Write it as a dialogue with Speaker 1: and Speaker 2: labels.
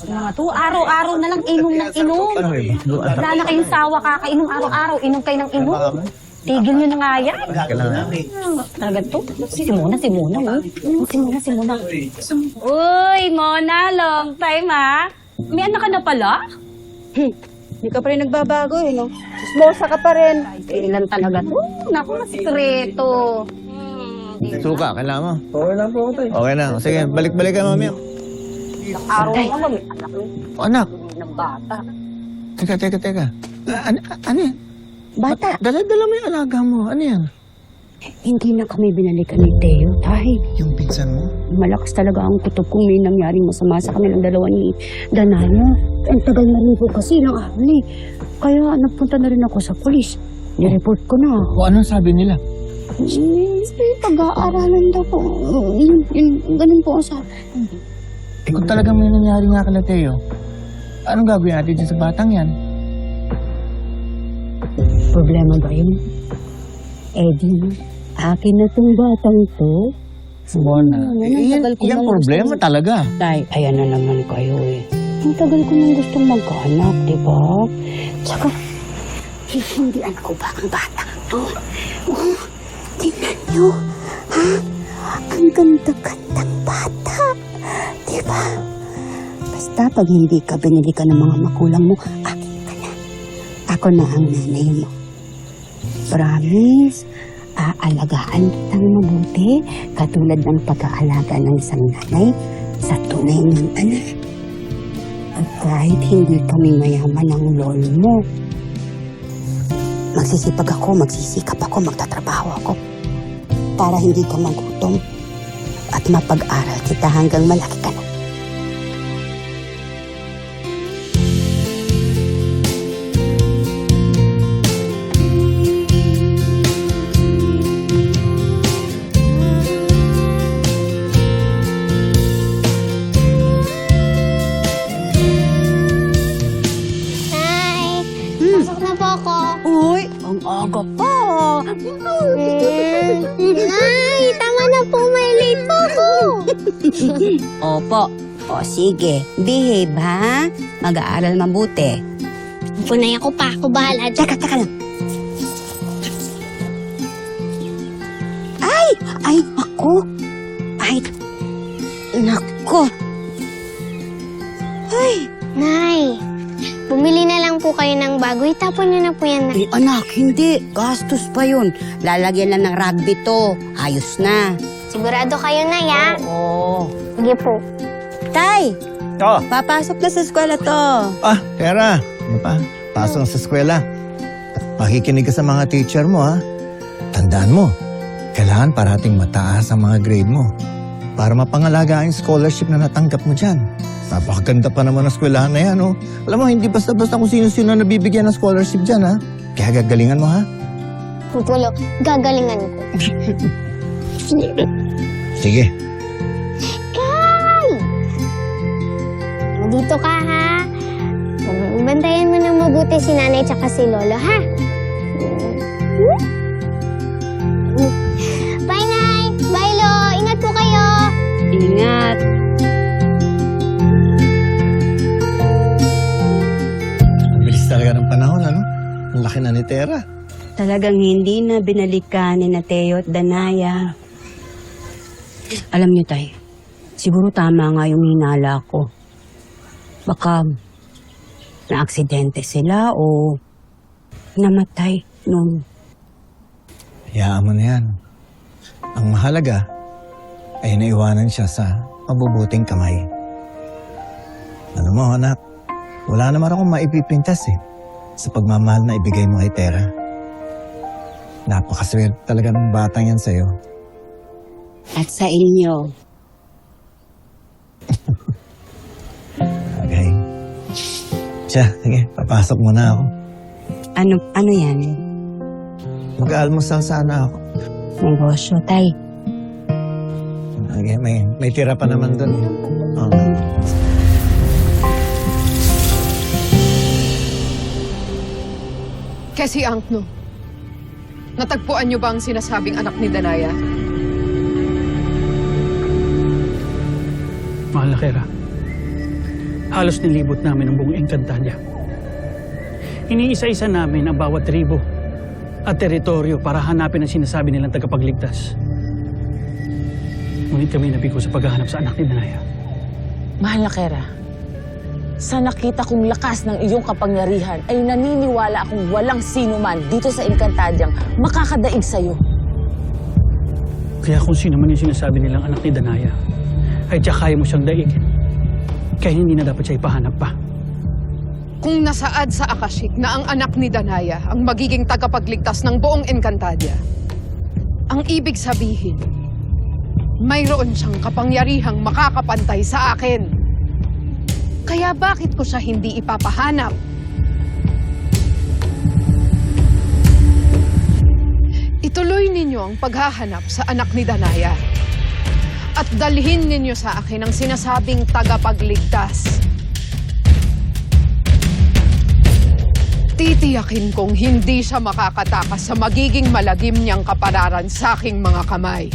Speaker 1: Mga to, araw-araw na lang inom ng inom. Wala na kayong sawa kakainom araw-araw. Inom kayo ng inom. Tigil nyo na nga yan. Talaga to. Si Mona, si Mona. oh. Si Mona, si Mona. Uy, Mona, long time ha. May anak ka na pala?
Speaker 2: Hindi ka pa rin nagbabago eh, no? Smosa ka pa rin.
Speaker 1: Kailan talaga to? Naku, sikreto.
Speaker 3: Suka, kailangan mo.
Speaker 4: Okay lang po ako tayo.
Speaker 3: Okay na. Sige, balik-balik ka mamaya.
Speaker 1: Araw na lang, may anak
Speaker 3: O, anak,
Speaker 1: ng bata.
Speaker 3: teka, teka, teka. Ah, Ano, ano yan?
Speaker 2: Bata,
Speaker 3: Dala-dala mo yung alaga mo. Ano yan?
Speaker 2: hindi na kami binalikan ni Teo, tayo.
Speaker 3: Yung pinsan mo?
Speaker 2: Malakas talaga ang kutob kung may nangyaring masama sa kanilang dalawa ni Danano. Ang tagal na rin po kasi ng araw eh. Kaya nagpunta na rin ako sa polis. Nireport ko na.
Speaker 3: O, anong sabi nila?
Speaker 2: Eh, pag-aaralan daw po. Yun, yun, ganun po ang sabi.
Speaker 3: Eh, kung talagang may nangyari nga kala Teo, anong gagawin natin dyan sa batang yan?
Speaker 2: Problema ba yun? Eddie, akin na tong batang to.
Speaker 3: Mona.
Speaker 2: Ano,
Speaker 3: Eh, yan,
Speaker 2: tagal ko
Speaker 3: yan problema
Speaker 2: gusto-
Speaker 3: talaga.
Speaker 2: Tay, ayan na naman kayo eh. Ang tagal ko nang gustong magkaanak, di ba? Tsaka, hihindian ko ba ang bata to? Oh, tingnan niyo, ha? Ang ganda-gandang bata, di ba? Basta pag hindi ka binili ka ng mga makulang mo, akin ka na. Ako na ang nanay mo. Promise, aalagaan kitang mabuti katulad ng pag-aalaga ng isang nanay sa tunay ng anak. At kahit hindi kami mayaman ng lolo mo, magsisipag ako, magsisikap ako, magtatrabaho ako para hindi ka magutom at mapag-aral kita hanggang malaki ka na. Ang aga pa.
Speaker 5: Nay, tama na po. May late po ako.
Speaker 2: Opo. O sige, behave ha. Mag-aaral mabuti.
Speaker 5: Punay ako pa. Ako bahala.
Speaker 2: Teka, teka lang. Ay! Ay, ako! Ay,
Speaker 5: po kayo ng bago. Itapon niyo na po yan.
Speaker 2: Eh, anak, hindi. Gastos pa yun. Lalagyan lang ng rugby to. Ayos na.
Speaker 5: Sigurado kayo na, ya?
Speaker 2: Oo.
Speaker 5: Sige po.
Speaker 2: Tay,
Speaker 3: Oh,
Speaker 2: papasok na sa eskwela to.
Speaker 3: ah, Tera. Ano pa? Pasok sa eskwela. Makikinig ka sa mga teacher mo, ha? Tandaan mo, kailangan parating mataas ang mga grade mo para mapangalaga ang scholarship na natanggap mo dyan. Napakaganda pa naman ng eskwelahan na yan, oh. Alam mo, hindi basta-basta kung sino-sino na nabibigyan ng scholarship dyan, ha? Kaya gagalingan mo, ha?
Speaker 5: Pupulo, gagalingan ko.
Speaker 3: Sige.
Speaker 5: Kay! Dito ka, ha? Bantayan mo ng mabuti si nanay tsaka si lolo, ha? Bye, Ingat.
Speaker 3: Bilis talaga ng panahon, ano? Ang laki na ni Tera.
Speaker 2: Talagang hindi na binalikan ni na Teo at Danaya. Alam niyo, Tay, siguro tama nga yung hinala ko. Baka na-aksidente sila o namatay nung
Speaker 3: Hayaan mo na yan. Ang mahalaga ay naiwanan siya sa mabubuting kamay. Alam mo, anak, wala naman akong maipipintas eh sa pagmamahal na ibigay mo kay Tera. Napakaswerte talaga ng batang yan sa'yo.
Speaker 2: at sa inyo.
Speaker 3: Okay? Siya, sige, papasok muna ako.
Speaker 2: Ano, ano yan?
Speaker 3: Mag-aalmusal sana ako.
Speaker 2: Negosyo, Tay.
Speaker 3: Okay, may, may tira pa naman doon. Okay.
Speaker 6: Kasi Angkno, natagpuan niyo ba ang sinasabing anak ni Danaya?
Speaker 4: Mahal na Kera. Halos nilibot namin ang buong Encantadia. Iniisa-isa namin ang bawat tribo at teritoryo para hanapin ang sinasabi nilang tagapagligtas. Ngunit kami nabigo sa paghahanap sa anak ni Danaya.
Speaker 7: Mahal na Kera, sa nakita kong lakas ng iyong kapangyarihan ay naniniwala akong walang sino man dito sa Encantadyang makakadaig sa'yo.
Speaker 4: Kaya kung sino man yung sinasabi nilang anak ni Danaya, ay tiyak kaya mo siyang daigin. Kaya hindi na dapat siya ipahanap pa.
Speaker 6: Kung nasaad sa Akashik na ang anak ni Danaya ang magiging tagapagligtas ng buong Encantadia, ang ibig sabihin, mayroon siyang kapangyarihang makakapantay sa akin. Kaya bakit ko siya hindi ipapahanap? Ituloy ninyo ang paghahanap sa anak ni Danaya. At dalhin ninyo sa akin ang sinasabing tagapagligtas. Titiyakin kong hindi siya makakatakas sa magiging malagim niyang kapararan sa aking mga kamay.